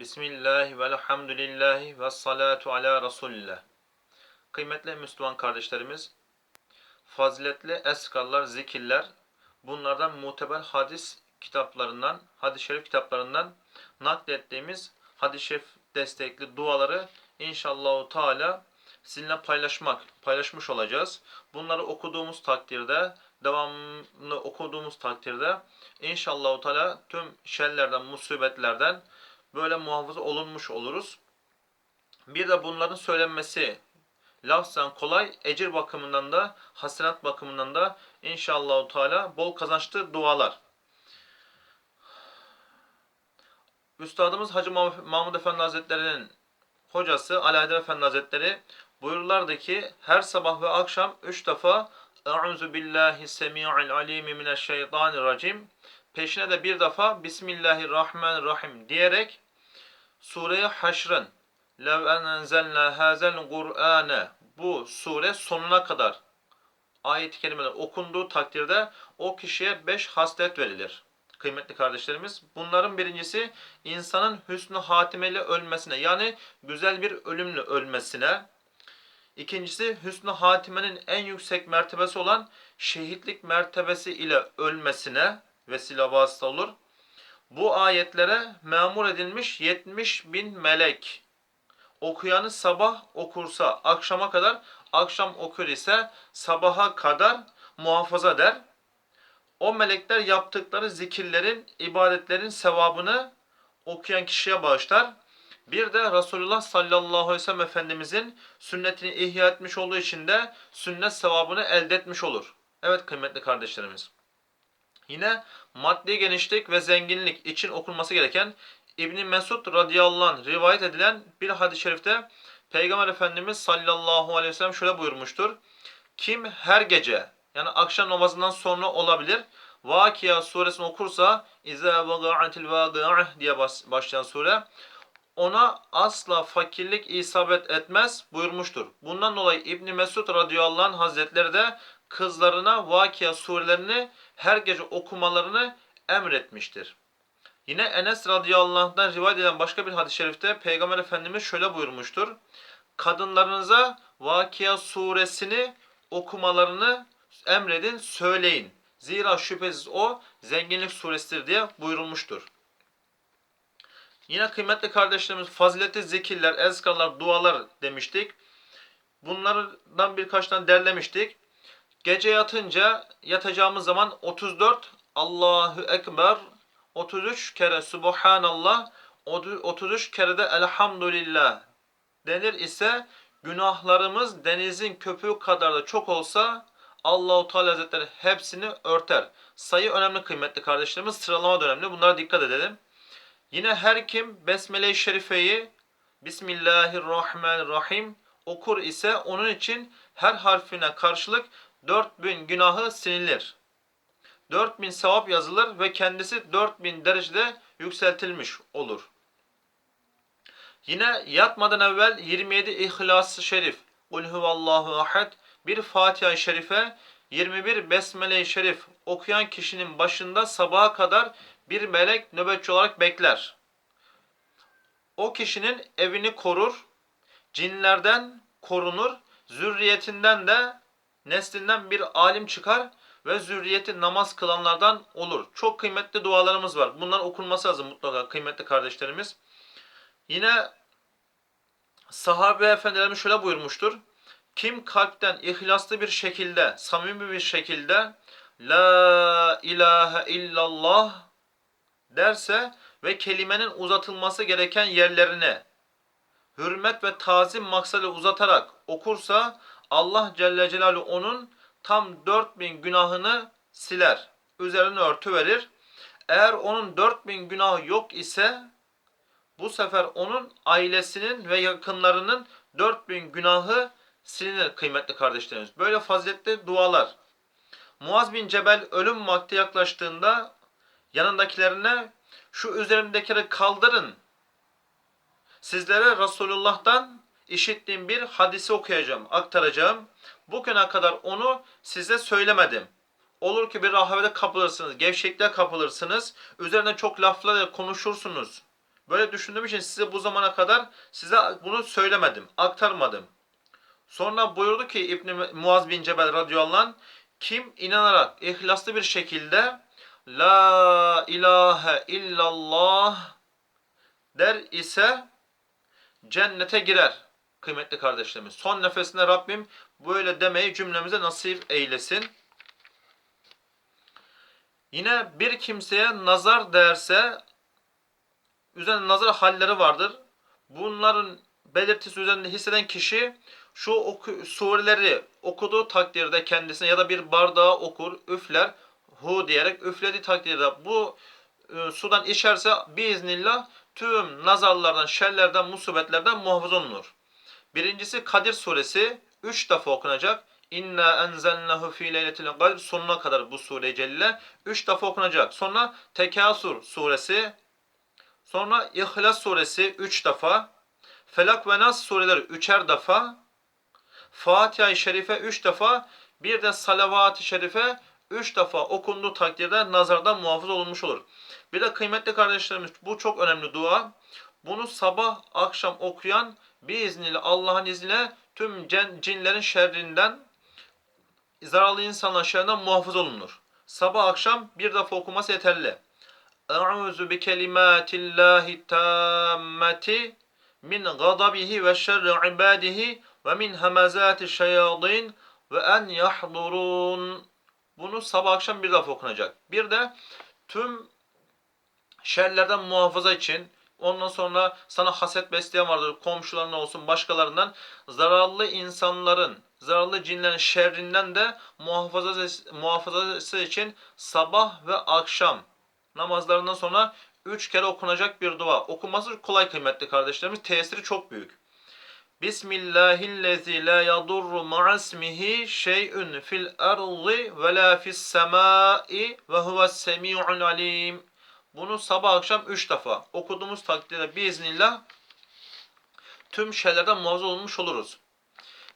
Bismillah ve elhamdülillahi ve salatu ala Resulillah. Kıymetli Müslüman kardeşlerimiz, faziletli eskarlar, zikirler, bunlardan muteber hadis kitaplarından, hadis-i şerif kitaplarından naklettiğimiz hadis-i şerif destekli duaları inşallah Teala sizinle paylaşmak, paylaşmış olacağız. Bunları okuduğumuz takdirde, devamlı okuduğumuz takdirde inşallah Teala tüm şerlerden, musibetlerden böyle muhafaza olunmuş oluruz. Bir de bunların söylenmesi lafzen kolay, ecir bakımından da, hasenat bakımından da inşallah Teala bol kazançlı dualar. Üstadımız Hacı Mah- Mahmud Efendi Hazretleri'nin hocası Haydar Efendi Hazretleri buyururlardı ki her sabah ve akşam üç defa Euzu billahi semi'il alimi mineşşeytanirracim peşine de bir defa Bismillahirrahmanirrahim diyerek Sure-i Haşr'ın Lev enzelna hazel Kur'ane bu sure sonuna kadar ayet-i kerimeler okunduğu takdirde o kişiye beş haslet verilir. Kıymetli kardeşlerimiz, bunların birincisi insanın hüsnü hatimeyle ölmesine yani güzel bir ölümle ölmesine. İkincisi hüsnü hatimenin en yüksek mertebesi olan şehitlik mertebesi ile ölmesine vesile vasıta olur. Bu ayetlere memur edilmiş 70 bin melek okuyanı sabah okursa akşama kadar, akşam okur ise sabaha kadar muhafaza der. O melekler yaptıkları zikirlerin, ibadetlerin sevabını okuyan kişiye bağışlar. Bir de Resulullah sallallahu aleyhi ve sellem Efendimizin sünnetini ihya etmiş olduğu için de sünnet sevabını elde etmiş olur. Evet kıymetli kardeşlerimiz. Yine maddi genişlik ve zenginlik için okunması gereken İbn Mesud radıyallahu anh rivayet edilen bir hadis-i şerifte Peygamber Efendimiz sallallahu aleyhi ve sellem şöyle buyurmuştur. Kim her gece yani akşam namazından sonra olabilir Vakia suresini okursa İzâ vaga'atil vâgâ'ah diye başlayan sure ona asla fakirlik isabet etmez buyurmuştur. Bundan dolayı İbn Mesud radıyallahu anh hazretleri de kızlarına Vakia surelerini her gece okumalarını emretmiştir. Yine Enes radıyallahu anh'dan rivayet edilen başka bir hadis-i şerifte Peygamber Efendimiz şöyle buyurmuştur. Kadınlarınıza Vakia suresini okumalarını emredin, söyleyin. Zira şüphesiz o zenginlik suresidir diye buyurulmuştur. Yine kıymetli kardeşlerimiz faziletli zikirler, ezkarlar, dualar demiştik. Bunlardan birkaç tane derlemiştik. Gece yatınca yatacağımız zaman 34 Allahu Ekber, 33 kere Subhanallah, 33 kere de Elhamdülillah denir ise günahlarımız denizin köpüğü kadar da çok olsa Allahu Teala Hazretleri hepsini örter. Sayı önemli kıymetli kardeşlerimiz, sıralama da önemli. Bunlara dikkat edelim. Yine her kim Besmele-i Şerife'yi Bismillahirrahmanirrahim okur ise onun için her harfine karşılık 4000 günahı sinilir. 4000 sevap yazılır ve kendisi 4000 derecede yükseltilmiş olur. Yine yatmadan evvel 27 İhlas-ı Şerif, Kul huvallahu ahad, bir Fatiha-i Şerife, 21 Besmele-i Şerif okuyan kişinin başında sabaha kadar bir melek nöbetçi olarak bekler. O kişinin evini korur, cinlerden korunur, zürriyetinden de neslinden bir alim çıkar ve zürriyeti namaz kılanlardan olur. Çok kıymetli dualarımız var. Bunların okunması lazım mutlaka kıymetli kardeşlerimiz. Yine sahabe efendilerimiz şöyle buyurmuştur. Kim kalpten ihlaslı bir şekilde, samimi bir şekilde La ilahe illallah derse ve kelimenin uzatılması gereken yerlerine hürmet ve tazim maksadı uzatarak okursa Allah Celle Celaluhu onun tam 4000 günahını siler. Üzerine örtü verir. Eğer onun 4000 günahı yok ise bu sefer onun ailesinin ve yakınlarının 4000 günahı silinir kıymetli kardeşlerimiz. Böyle faziletli dualar. Muaz bin Cebel ölüm vakti yaklaştığında yanındakilerine şu üzerimdekileri kaldırın. Sizlere Resulullah'tan işittiğim bir hadisi okuyacağım, aktaracağım. Bugüne kadar onu size söylemedim. Olur ki bir rahavete kapılırsınız, gevşekliğe kapılırsınız. Üzerine çok laflarla konuşursunuz. Böyle düşündüğüm için size bu zamana kadar size bunu söylemedim, aktarmadım. Sonra buyurdu ki İbn Muaz bin Cebel radıyallahu kim inanarak ihlaslı bir şekilde La ilahe illallah der ise cennete girer kıymetli kardeşlerimiz. Son nefesinde Rabbim böyle demeyi cümlemize nasip eylesin. Yine bir kimseye nazar derse üzerinde nazar halleri vardır. Bunların belirtisi üzerinde hisseden kişi şu oku, sureleri okuduğu takdirde kendisine ya da bir bardağı okur, üfler, hu diyerek üflediği takdirde bu e, sudan içerse biiznillah tüm nazarlardan, şerlerden, musibetlerden muhafaza olunur. Birincisi Kadir suresi 3 defa okunacak. İnna enzelnahu fi leyletil kadr sonuna kadar bu sure celle 3 defa okunacak. Sonra Tekasur suresi, sonra İhlas suresi 3 defa, Felak ve Nas sureleri 3'er defa, Fatiha-i Şerife 3 defa, bir de Salavat-ı Şerife 3 defa okunduğu takdirde nazardan muhafız olunmuş olur. Bir de kıymetli kardeşlerimiz bu çok önemli dua. Bunu sabah akşam okuyan biiznillah Allah'ın izniyle tüm cinlerin şerrinden zararlı insanların şerrinden muhafız olunur. Sabah akşam bir defa okuması yeterli. Eûzu bi kelimatillahi tammati min gadabihi ve şerri ibadihi ve min hemezati şeyadin ve en yahdurun. Bunu sabah akşam bir defa okunacak. Bir de tüm şerlerden muhafaza için ondan sonra sana haset besleyen vardır komşularına olsun başkalarından zararlı insanların zararlı cinlerin şerrinden de muhafazası, muhafazası için sabah ve akşam namazlarından sonra üç kere okunacak bir dua. Okunması kolay kıymetli kardeşlerimiz. Tesiri çok büyük. Bismillahillezî la yadurru ma'asmihi şey'ün fil ardı ve la fis semâi ve huves semî'ul alim. Bunu sabah akşam üç defa okuduğumuz takdirde biiznillah tüm şeylerden muhafaza olmuş oluruz.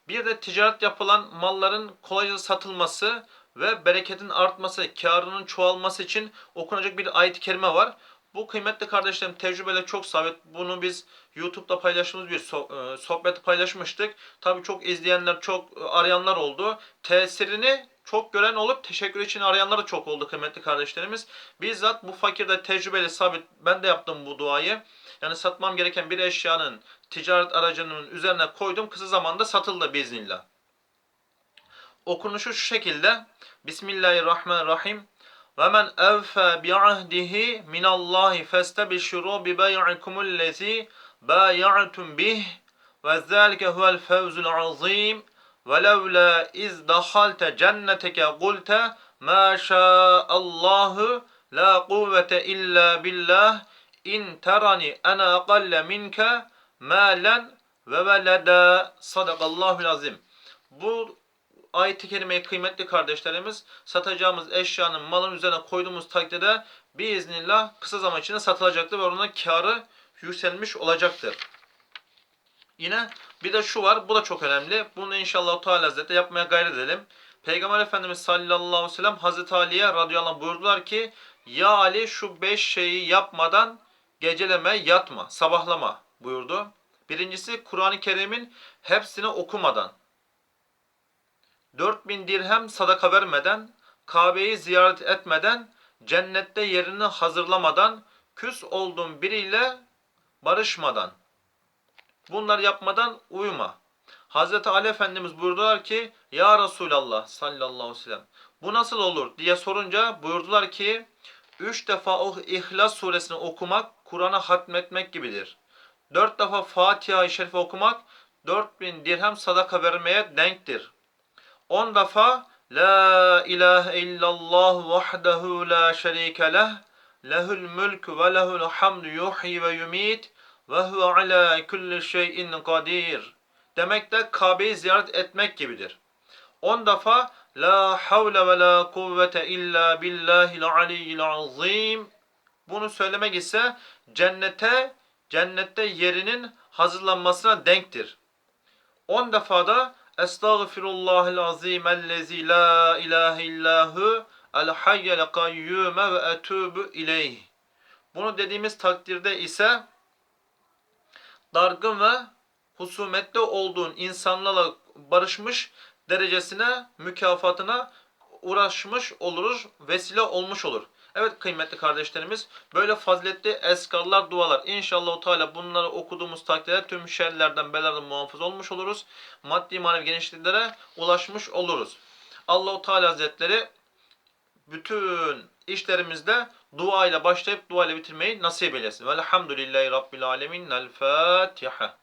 Bir de ticaret yapılan malların kolayca satılması ve bereketin artması, karının çoğalması için okunacak bir ayet-i kerime var. Bu kıymetli kardeşlerim tecrübeyle çok sabit. Bunu biz YouTube'da paylaştığımız bir e, sohbet paylaşmıştık. Tabi çok izleyenler, çok e, arayanlar oldu. Tesirini çok gören olup teşekkür için arayanlar da çok oldu kıymetli kardeşlerimiz. Bizzat bu fakirde tecrübeli sabit ben de yaptım bu duayı. Yani satmam gereken bir eşyanın ticaret aracının üzerine koydum. Kısa zamanda satıldı biiznillah. Okunuşu şu şekilde. Bismillahirrahmanirrahim. Ve men evfe bi'ahdihi minallahi festebşiru bi bey'ikumul lezi bay'atum bih ve zalike huvel fevzul azim. وَلَوْلَا اِذْ دَخَلْتَ جَنَّتَكَ قُلْتَ مَا شَاءَ اللّٰهُ لَا قُوَّةَ اِلَّا بِاللّٰهِ اِنْ تَرَنِ اَنَا اَقَلَّ مِنْكَ مَالًا وَوَلَدًا Sadakallahu azim. Bu ayet-i kerimeyi kıymetli kardeşlerimiz satacağımız eşyanın malın üzerine koyduğumuz takdirde biiznillah kısa zaman içinde satılacaktır ve onun karı yükselmiş olacaktır. Yine bir de şu var. Bu da çok önemli. Bunu inşallah Teala Hazretleri yapmaya gayret edelim. Peygamber Efendimiz sallallahu aleyhi ve sellem Hazreti Ali'ye radıyallahu anh buyurdular ki Ya Ali şu beş şeyi yapmadan geceleme yatma, sabahlama buyurdu. Birincisi Kur'an-ı Kerim'in hepsini okumadan. 4000 dirhem sadaka vermeden, Kabe'yi ziyaret etmeden, cennette yerini hazırlamadan, küs olduğun biriyle barışmadan. Bunlar yapmadan uyuma. Hazreti Ali Efendimiz buyurdular ki Ya Resulallah sallallahu aleyhi ve sellem bu nasıl olur diye sorunca buyurdular ki üç defa o İhlas suresini okumak Kur'an'a hatmetmek gibidir. Dört defa Fatiha-i Şerife okumak dört bin dirhem sadaka vermeye denktir. On defa La ilahe illallah vahdehu la şerike leh lehul mulku ve lehul hamdu yuhyi ve yumit ve huve ala kulli şeyin kadir. Demek de Kabe'yi ziyaret etmek gibidir. 10 defa La havle ve la kuvvete illa billahil aliyyil azim. Bunu söylemek ise cennete, cennette yerinin hazırlanmasına denktir. 10 defa da Estağfirullahil azim ellezi la ilahe illahu el hayyel kayyume ve etubu ileyh. Bunu dediğimiz takdirde ise dargın ve husumette olduğun insanlarla barışmış derecesine, mükafatına uğraşmış oluruz, vesile olmuş olur. Evet kıymetli kardeşlerimiz böyle faziletli eskarlar, dualar. İnşallah Teala bunları okuduğumuz takdirde tüm şerlerden, belalardan muhafız olmuş oluruz. Maddi manevi genişliklere ulaşmış oluruz. Allahu Teala Hazretleri bütün işlerimizde dua ile başlayıp dua ile bitirmeyi nasip eylesin. Velhamdülillahi Rabbil Alemin. El Fatiha.